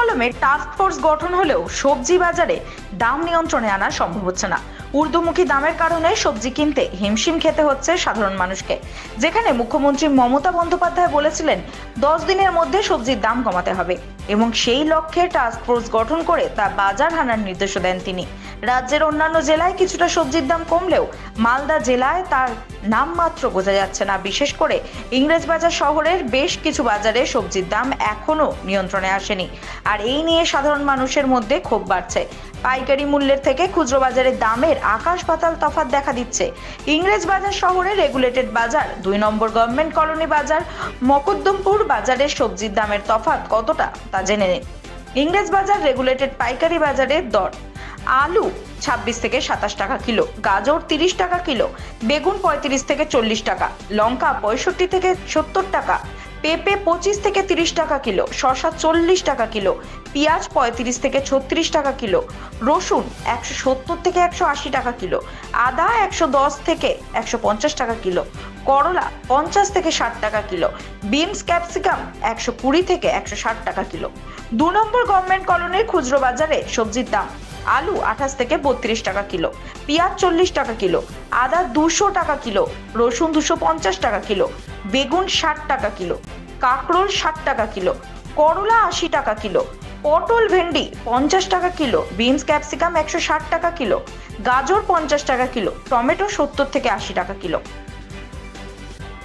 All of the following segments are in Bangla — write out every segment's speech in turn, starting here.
কলমে টাস্ক ফোর্স গঠন হলেও সবজি বাজারে দাম নিয়ন্ত্রণে আনা সম্ভব হচ্ছে না। ঊর্ধ্বমুখী দামের কারণে সবজি কিনতে হিমশিম খেতে হচ্ছে সাধারণ মানুষকে। যেখানে মুখ্যমন্ত্রী মমতা বন্দ্যোপাধ্যায় বলেছিলেন, দশ দিনের মধ্যে সবজির দাম কমাতে হবে। এবং সেই লক্ষ্যে টাস্ক ফোর্স গঠন করে তা বাজার হানার নির্দেশ দেন তিনি। রাজ্যের অন্যান্য জেলায় কিছুটা সবজির দাম কমলেও মালদা জেলায় তার নামমাত্র বোঝা যাচ্ছে না। বিশেষ করে ইংরেজবাজার শহরের বেশ কিছু বাজারে সবজির দাম এখনও নিয়ন্ত্রণে আসেনি। আর এই নিয়ে সাধারণ মানুষের মধ্যে ক্ষোভ বাড়ছে। পাইকারি মূল্যের থেকে খুচরো বাজারের দামের আকাশ পাতাল তফাৎ দেখা দিচ্ছে। ইংরেজ বাজার শহরে রেগুলেটেড বাজার, দুই নম্বর গভর্নমেন্ট কলোনি বাজার, মকদ্দমপুর বাজারের সবজির দামের তফাৎ কতটা তা জেনে নিন। ইংরেজ বাজার রেগুলেটেড পাইকারি বাজারের দর, আলু ছাব্বিশ থেকে সাতাশ টাকা কিলো, গাজর তিরিশ টাকা কিলো, বেগুন পঁয়ত্রিশ থেকে চল্লিশ টাকা, লঙ্কা পঁয়ষট্টি থেকে সত্তর টাকা পেঁপে পঁচিশ থেকে তিরিশ টাকা কিলো শসা চল্লিশ টাকা কিলো পেঁয়াজ পঁয়ত্রিশ থেকে ছত্রিশ টাকা কিলো রসুন একশো সত্তর থেকে একশো আশি টাকা কিলো আদা একশো দশ থেকে একশো পঞ্চাশ টাকা কিলো করলা পঞ্চাশ থেকে ষাট টাকা কিলো বিনস ক্যাপসিকাম একশো কুড়ি থেকে একশো ষাট টাকা কিলো দু নম্বর গভর্নমেন্ট কলোনির খুচরো বাজারে সবজির দাম আলু আঠাশ থেকে বত্রিশ টাকা কিলো পেঁয়াজ চল্লিশ টাকা কিলো আদা দুশো টাকা কিলো রসুন দুশো পঞ্চাশ টাকা কিলো বেগুন ষাট টাকা কিলো কাঁকরোল ষাট টাকা কিলো করলা আশি টাকা কিলো পটল ভেন্ডি পঞ্চাশ টাকা কিলো বিনস ক্যাপসিকাম একশো ষাট টাকা কিলো গাজর পঞ্চাশ টাকা কিলো টমেটো সত্তর থেকে আশি টাকা কিলো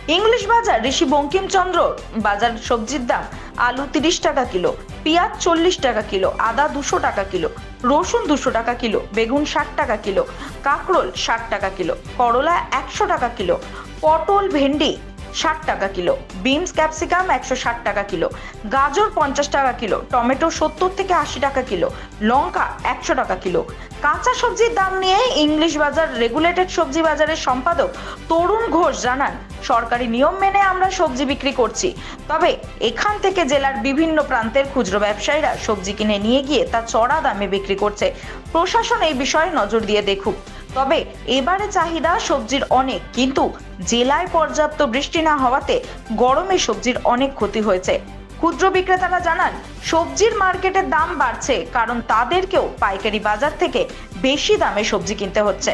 ইংলিশ বাজার ঋষি বঙ্কিমচন্দ্র বাজার সবজির দাম আলু তিরিশ টাকা কিলো পেঁয়াজ চল্লিশ টাকা কিলো আদা দুশো টাকা কিলো রসুন দুশো টাকা কিলো বেগুন ষাট টাকা কিলো কাঁকরোল ষাট টাকা কিলো করলা একশো টাকা কিলো পটল ভেন্ডি ষাট টাকা কিলো। বিনস ক্যাপসিকাম একশো ষাট টাকা কিলো। গাজর পঞ্চাশ টাকা কিলো। টমেটো সত্তর থেকে আশি টাকা কিলো। লঙ্কা একশো টাকা কিলো। কাঁচা সবজির দাম নিয়ে ইংলিশ বাজার রেগুলেটেড সবজি বাজারের সম্পাদক তরুণ ঘোষ জানান, সরকারি নিয়ম মেনে আমরা সবজি বিক্রি করছি। তবে এখান থেকে জেলার বিভিন্ন প্রান্তের খুচরো ব্যবসায়ীরা সবজি কিনে নিয়ে গিয়ে তা চড়া দামে বিক্রি করছে। প্রশাসন এই বিষয়ে নজর দিয়ে দেখুক। তবে এবারে চাহিদা সবজির অনেক, কিন্তু জেলায় পর্যাপ্ত বৃষ্টি না হওয়াতে গরমে সবজির অনেক ক্ষতি হয়েছে। ক্ষুদ্র বিক্রেতারা জানান, সবজির মার্কেটের দাম বাড়ছে, কারণ তাদেরকেও পাইকারি বাজার থেকে বেশি দামে সবজি কিনতে হচ্ছে।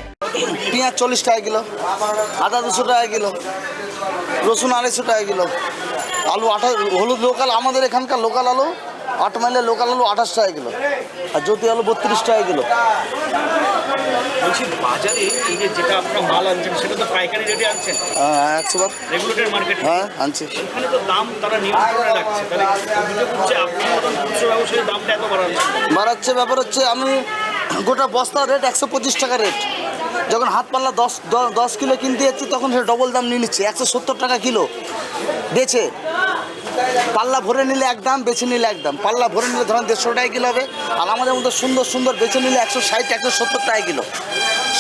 পেঁয়াজ চল্লিশ টাকা কিলো, আদা দুশো টাকা কিলো, রসুন আড়াইশো টাকা কিলো, আলু আঠা হলুদ লোকাল, আমাদের এখানকার লোকাল আলু, আট মাইলের লোকাল আলু আঠাশ টাকা কিলো, আর জ্যোতি আলু বত্রিশ টাকা কিলো। বলছি বাজারে এই যে যেটা আপনারা মাল আনছেন সেটা তো পাইকারি রেটে আনছেন। হ্যাঁ একশো বার। রেগুলেটেড মার্কেট হ্যাঁ আনছি। এখানে তো দাম তারা নিয়ন্ত্রণে রাখছে। তাহলে অভিযোগ হচ্ছে আপনি মতন খুচরো ব্যবসায়ী দামটা এত বাড়াচ্ছেন বাড়াচ্ছে ব্যাপার হচ্ছে আমি গোটা বস্তার রেট একশো পঁচিশ টাকা রেট যখন হাত পাল্লা দশ দশ কিলো কিনতে যাচ্ছি তখন সে ডবল দাম নিয়ে নিচ্ছে একশো সত্তর টাকা কিলো। বেচে পাল্লা ভরে নিলে এক দাম বেছে নিলে এক দাম। পাল্লা ভরে নিলে ধরেন দেড়শো টাকা কিলো হবে আর আমাদের মধ্যে সুন্দর সুন্দর বেছে নিলে একশো ষাট একশো সত্তর টাকা কিলো।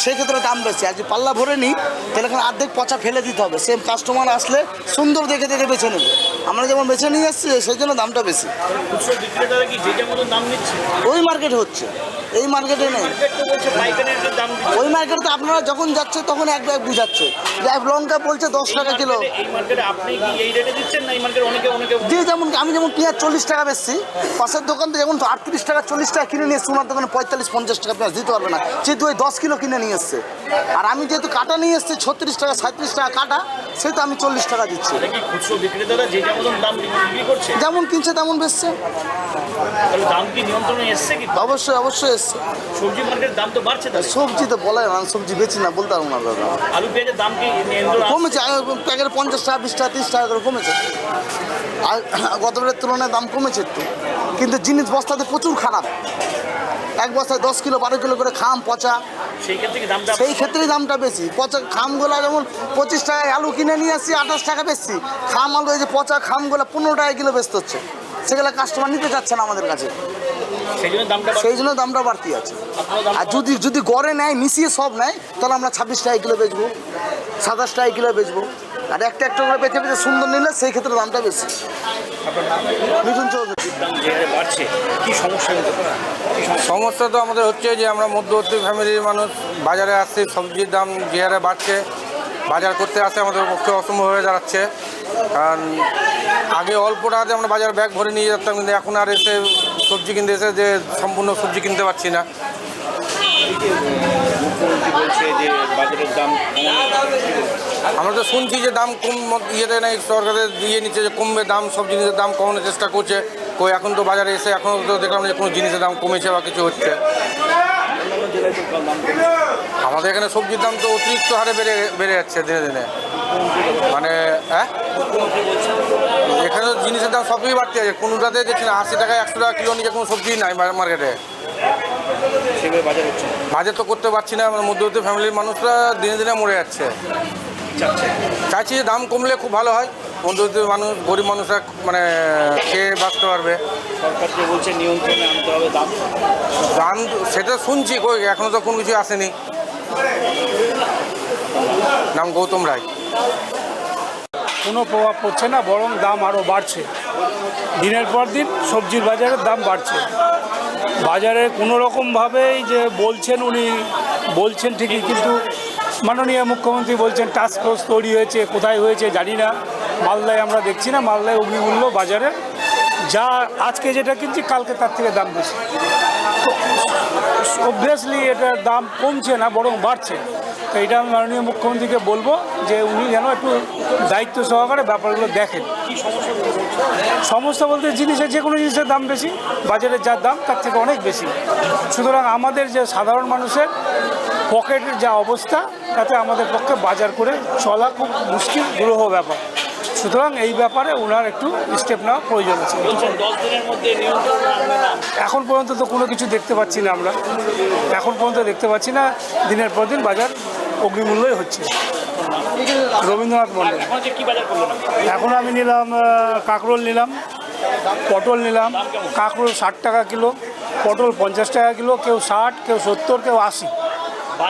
সেক্ষেত্রে দাম বেশি। আর যদি পাল্লা ভরে নিই তাহলে এখানে অর্ধেক পচা ফেলে দিতে হবে। সেম কাস্টমার আসলে সুন্দর দেখে দেখে বেছে নেবে। আমরা যেমন বেছে নিয়ে এসেছি সেই জন্য দামটা বেশি। ওই মার্কেট হচ্ছে। এই মার্কেটে নেই। ওই মার্কেটে তো আপনারা যখন যাচ্ছে তখন এক ব্যাগ বুঝাচ্ছে। লঙ্কা বলছে দশ টাকা কিলো। এই যেমন আমি যেমন পেঁয়াজ চল্লিশ টাকা বেচছি পাশের দোকান থেকে যেমন আটত্রিশ টাকা চল্লিশ টাকা কিনে নিয়ে ওনার দোকানে পঁয়তাল্লিশ পঞ্চাশ টাকা পেঁয়াজ দিতে পারবে না। যেহেতু ওই দশ কিলো কিনে নিয়ে এসছে। আর আমি যেহেতু কাটা নিয়ে এসছি ছত্রিশ টাকা সাঁত্রিশ টাকা কাটা সেহেতু আমি চল্লিশ টাকা দিচ্ছি। যেমন দাম যেমন কিনছে তেমন বেচছে। দাম কি নিয়ন্ত্রণে অবশ্যই অবশ্যই এসছে। সবজি মার্কেটের দাম তো বাড়ছে সবজি তো বলাই না সবজি বেচি না বলতে পারব না দাদা। আলু পেঁয়াজের দাম কি কমেছে প্যাকেট পঞ্চাশ টাকা বিশ টাকা তিরিশ টাকা করে কমেছে। আর গতবারের তুলনায় দাম কমেছে একটু। কিন্তু জিনিস বস্তাতে প্রচুর খারাপ। এক বস্তায় দশ কিলো বারো কিলো করে খাম পচা। সেই ক্ষেত্রে দামটা ক্ষেত্রেই দামটা বেশি। পচা খামগুলো যেমন পঁচিশ টাকায় আলু কিনে নিয়ে আসছি আঠাশ টাকা বেশি খাম আলু এই যে পচা খামগুলো পনেরো টাকা কিলো বেচতে হচ্ছে। সেগুলো কাস্টমার নিতে চাচ্ছে না আমাদের কাছে। সেই জন্য দামটা বাড়ছে। সেই জন্য দামটা বাড়তি আছে। আর যদি যদি গড়ে নেয় মিশিয়ে সব নেয় তাহলে আমরা ছাব্বিশ টাকা কিলো বেচবো সাতাশ টাকা কিলো বেচবো। আর একটা একটা করে বেঁচে সুন্দর নিলে সেই ক্ষেত্রে দামটা বেশি। মিঠুন সমস্যা? সমস্যা তো আমাদের হচ্ছে যে আমরা মধ্যবর্তী ফ্যামিলির মানুষ, বাজারে আসছি, সবজির দাম যে হারে বাড়ছে, বাজার করতে আসে আমাদের পক্ষে অসম্ভব হয়ে দাঁড়াচ্ছে। কারণ আগে অল্প টাকাতে আমরা বাজার ব্যাগ ভরে নিয়ে যেতাম, কিন্তু এখন আর এসে সবজি কিনতে এসে যে সম্পূর্ণ সবজি কিনতে পারছি না। আমরা তো শুনছি যে দাম কম, ইয়েতে নাই, সরকারের দিয়ে নিচ্ছে যে কমবে দাম, সব জিনিসের দাম কমানোর চেষ্টা করছে। কই এখন তো বাজারে এসে এখনও তো দেখলাম যে কোনো জিনিসের দাম কমেছে বা কিছু হচ্ছে। আমাদের এখানে সবজির দাম তো অতিরিক্ত হারে বেড়ে বেড়ে যাচ্ছে দিনে দিনে। মানে হ্যাঁ? এখানে জিনিসের দাম সবই বাড়তে আছে। কোনোটাতে দেখছি আশি টাকা একশো টাকা কিলো নিচে কোনো সবজি নাই মার্কেটে। সেভাবে বাজার হচ্ছে না। বাজার তো করতে পারছি না মানে মধ্যবিত্ত ফ্যামিলির মানুষরা দিনে দিনে মরে যাচ্ছে। চাচ্ছে। চাইছি যে দাম কমলে খুব ভালো হয় মধ্যবিত্ত মানুষ গরিব মানুষরা মানে খেয়ে বাঁচতে পারবে। সরকার যে বলছে নিয়ন্ত্রণে আনতে হবে দাম। দাম সেটা শুনছি কই এখনও তো কোনো কিছু আসেনি। নাম গৌতম রায়। কোনো প্রভাব পড়ছে না বরং দাম আরও বাড়ছে। দিনের পর দিন সবজির বাজারের দাম বাড়ছে। বাজারে কোনো রকমভাবেই যে বলছেন উনি, বলছেন ঠিকই, কিন্তু মাননীয় মুখ্যমন্ত্রী বলছেন টাস্ক ফোর্স তৈরি হয়েছে, কোথায় হয়েছে জানি না। মালদায় আমরা দেখছি না, মালদায় অগ্নিমূল্য বাজারে যা আজকে যেটা কিনছি, কালকে তার থেকে দাম বেশি। অবভিয়াসলি এটার দাম কমছে না, বরং বাড়ছে। তো এটা আমি মাননীয় মুখ্যমন্ত্রীকে বলব যে উনি যেন একটু দায়িত্ব সহকারে ব্যাপারগুলো দেখেন। সমস্যা বলতে জিনিসের যে কোনো জিনিসের দাম বেশি বাজারের যা দাম তার থেকে অনেক বেশি। সুতরাং আমাদের যে সাধারণ মানুষের পকেটের যা অবস্থা, তাতে আমাদের পক্ষে বাজার করে চলা খুব মুশকিল দুরূহ ব্যাপার। সুতরাং এই ব্যাপারে ওনার একটু স্টেপ নেওয়া প্রয়োজন আছে। এখন পর্যন্ত তো কোনো কিছু দেখতে পাচ্ছি না আমরা। এখন পর্যন্ত দেখতে পাচ্ছি না, দিনের পর দিন বাজার অগ্নিমূল্যই হচ্ছে। রবীন্দ্রনাথ মন্ডল এখন আমি নিলাম কাঁকরোল নিলাম পটল নিলাম কাঁকরোল ষাট টাকা কিলো পটল পঞ্চাশ টাকা কিলো কেউ ষাট কেউ সত্তর কেউ আশি।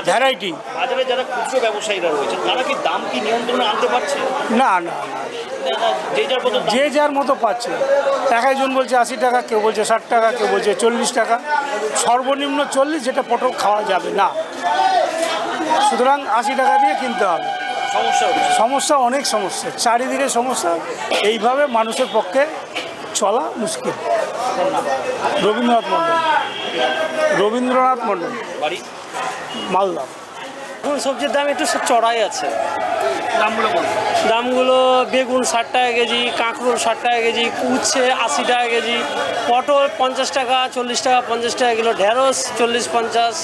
ভ্যারাইটি বাজারে যারা খুচরো ব্যবসায়ীরা রয়েছে তারা কি দাম কি নিয়ন্ত্রণে আনতে পারছে? না না যে যার মতো যে যার মতো পাচ্ছে। এক একজন বলছে আশি টাকা কেউ বলছে ষাট টাকা কেউ বলছে চল্লিশ টাকা। সর্বনিম্ন চল্লিশ যেটা পটল খাওয়া যাবে না। সুতরাং আশি টাকা দিয়ে কিনতে হবে। সমস্যা সমস্যা অনেক সমস্যা চারিদিকে সমস্যা। এইভাবে মানুষের পক্ষে চলা মুশকিল। রবীন্দ্রনাথ মণ্ডল রবীন্দ্রনাথ মণ্ডল বাড়ি? মালদা। এখন সবজির দাম একটু চড়াই আছে। দামগুলো দামগুলো বেগুন ষাট টাকা কেজি কাঁকরোল ষাট টাকা কেজি উচ্ছে আশি টাকা কেজি পটল পঞ্চাশ টাকা চল্লিশ টাকা পঞ্চাশ টাকা কিলো ঢেঁড়স চল্লিশ পঞ্চাশ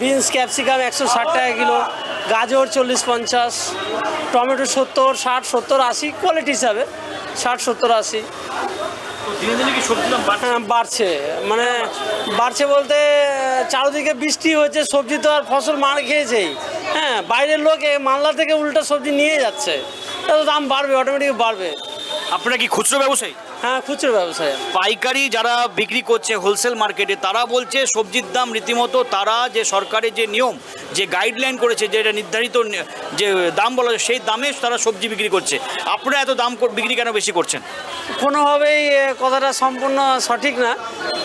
বিনস ক্যাপসিকাম একশো ষাট টাকা কিলো গাজর চল্লিশ পঞ্চাশ টমেটো সত্তর ষাট সত্তর আশি কোয়ালিটি হিসাবে ষাট সত্তর আশি। তো বাড়ছে? হ্যাঁ বাড়ছে। মানে বাড়ছে বলতে চারিদিকে বৃষ্টি হচ্ছে সবজি তো আর ফসল মার খেয়েছেই। হ্যাঁ বাইরের লোক মালদা থেকে উল্টো সবজি নিয়ে যাচ্ছে। তাহলে দাম বাড়বে অটোমেটিক বাড়বে। আপনারা কি খুচরো ব্যবসায়ী? হ্যাঁ খুচরো ব্যবসায়। পাইকারি যারা বিক্রি করছে হোলসেল মার্কেটে তারা বলছে সবজির দাম রীতিমতো তারা যে সরকারের যে নিয়ম যে গাইডলাইন করেছে যে এটা নির্ধারিত যে দাম বলা সেই দামে তারা সবজি বিক্রি করছে। আপনারা এত দাম বিক্রি কেন বেশি করছেন? কোনোভাবেই কথাটা সম্পূর্ণ সঠিক না।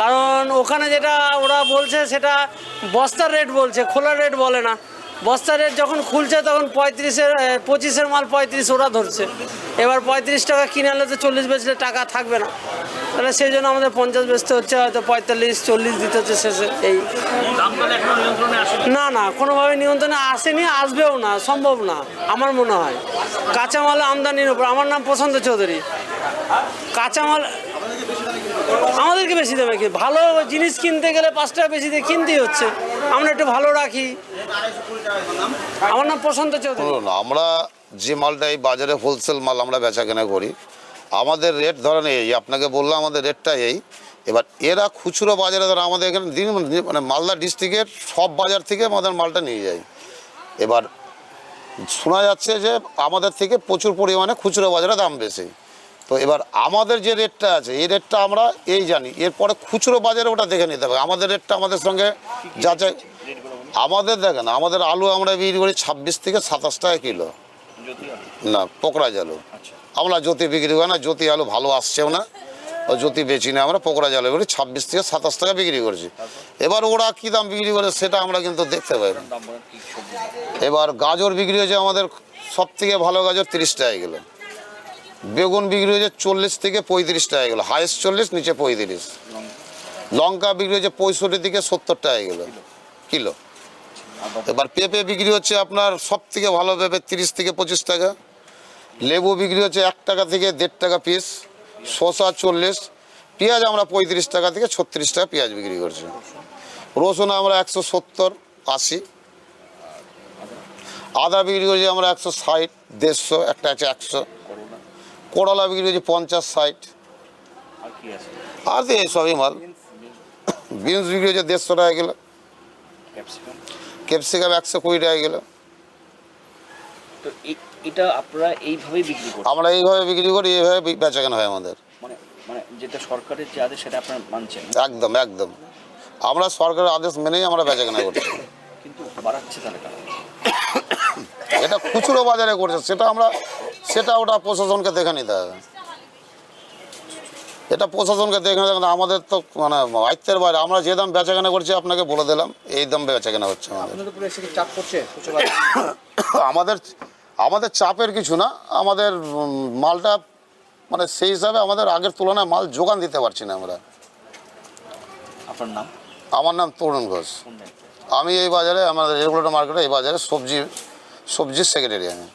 কারণ ওখানে যেটা ওরা বলছে সেটা বস্তার রেট বলছে খোলা রেট বলে না। বস্তার রেট যখন খুলছে তখন পঁয়ত্রিশের পঁচিশের মাল পঁয়ত্রিশ ওরা ধরছে। এবার পঁয়ত্রিশ টাকা কিনে আনলে তো চল্লিশ বেচলে টাকা থাকবে না। তাহলে সেই জন্য আমাদের পঞ্চাশ বেচতে হচ্ছে হয়তো পঁয়তাল্লিশ চল্লিশ দিতে হচ্ছে শেষে এই। আসে না না কোনোভাবে নিয়ন্ত্রণে আসেনি আসবেও না সম্ভব না আমার মনে হয়। কাঁচামাল আমদানির উপর আমার নাম প্রশান্ত চৌধুরী। কাঁচামাল বেশি দামে কি? ভালো জিনিস কিনতে গেলে পাঁচ টাকা বেশি দিয়ে কিনতেই হচ্ছে। আমরা একটু ভালো রাখি। আমার নাম প্রশান্ত চৌধুরী। শুনুন, আমরা যে মালটা এই বাজারে হোলসেল মাল আমরা বেচা কেনা করি, আমাদের রেট ধরেন এই, আপনাকে বললাম আমাদের রেটটা এই। এবার এরা খুচরো বাজারে ধরো আমাদের এখানে দিন মানে মালদা ডিস্ট্রিক্টের সব বাজার থেকে আমাদের মালটা নিয়ে যায়। এবার শোনা যাচ্ছে যে আমাদের থেকে প্রচুর পরিমাণে খুচরো বাজারে দাম বেশি। তো এবার আমাদের যে রেটটা আছে, এই রেটটা আমরা এই জানি। এরপরে খুচরো বাজারে ওটা দেখে নিতে হবে। আমাদের রেটটা আমাদের সঙ্গে যাচাই আমাদের দেখেন, আমাদের আলু আমরা বিক্রি করি ছাব্বিশ থেকে সাতাশ টাকা কিলো। না পোকরাজ আলু আমরা জ্যোতি বিক্রি করি না, জ্যোতি আলু ভালো আসছেও না। ও জ্যোতি বেচি না, আমরা পোকরাজ আলু করি, ছাব্বিশ থেকে সাতাশ টাকা বিক্রি করছি। এবার ওরা কী দাম বিক্রি করে সেটা আমরা কিন্তু দেখতে পাই। এবার গাজর বিক্রি হয়েছে আমাদের সব থেকে ভালো গাজর তিরিশ টাকা কিলো। বেগুন বিক্রি হয়েছে চল্লিশ থেকে পঁয়ত্রিশ টাকা গেলো হাইস্ট চল্লিশ, নিচে পঁয়ত্রিশ। লঙ্কা বিক্রি হয়েছে পঁয়ষট্টি থেকে সত্তর টাকা গেলো কিলো। এবার পেঁপে বিক্রি হচ্ছে আপনার সব থেকে ভালো পেঁপে তিরিশ থেকে পঁচিশ টাকা। লেবু বিক্রি হচ্ছে এক টাকা থেকে দেড় টাকা পিস শসা চল্লিশ। পেঁয়াজ আমরা পঁয়ত্রিশ টাকা থেকে ছত্রিশ টাকা পেঁয়াজ বিক্রি করছি। রসুন আমরা একশো সত্তর, আশি। আদা বিক্রি করছি আমরা একশো ষাট, দেড়শো, একটা আছে একশো। করলা বিক্রি করছি পঞ্চাশ ষাট। আর তো সবই মাল। বিনস বিক্রি হচ্ছে দেড়শো টাকা কিলো। ক্যাপসিকাম? একশো কুড়ি টাকা কিলো। তো এটা আপনারা এইভাবেই বিক্রি করছেন? আমরা এইভাবে বিক্রি করি এইভাবে বেচাকেনা হয় আমাদের। মানে মানে যেটা সরকারের যে আদেশ সেটা আপনারা মানছেন একদম একদম। আমরা সরকারের আদেশ মেনেই আমরা বেচাকেনা করছি। কিন্তু বাড়াচ্ছে তাহলে এটা খুচরো বাজারে করছে সেটা আমরা সেটা ওটা প্রশাসনকে দেখে নিতে হবে। এটা প্রশাসনকে দেখে নিতে হবে। আমাদের তো মানে আয়ত্তের বাইরে। আমরা যে দাম বেচাকেনা করছি আপনাকে বলে দিলাম এই দাম বেচাকেনা হচ্ছে আমাদের। আমাদের আমাদের চাপের কিছু না। আমাদের মালটা মানে সেই হিসাবে আমাদের আগের তুলনায় মাল যোগান দিতে পারছি না আমরা। আপনার নাম? আমার নাম তরুণ ঘোষ। আমি এই বাজারে আমাদের রেগুলেটর মার্কেটে এই বাজারে সবজি সবজির সেক্রেটারি আমি।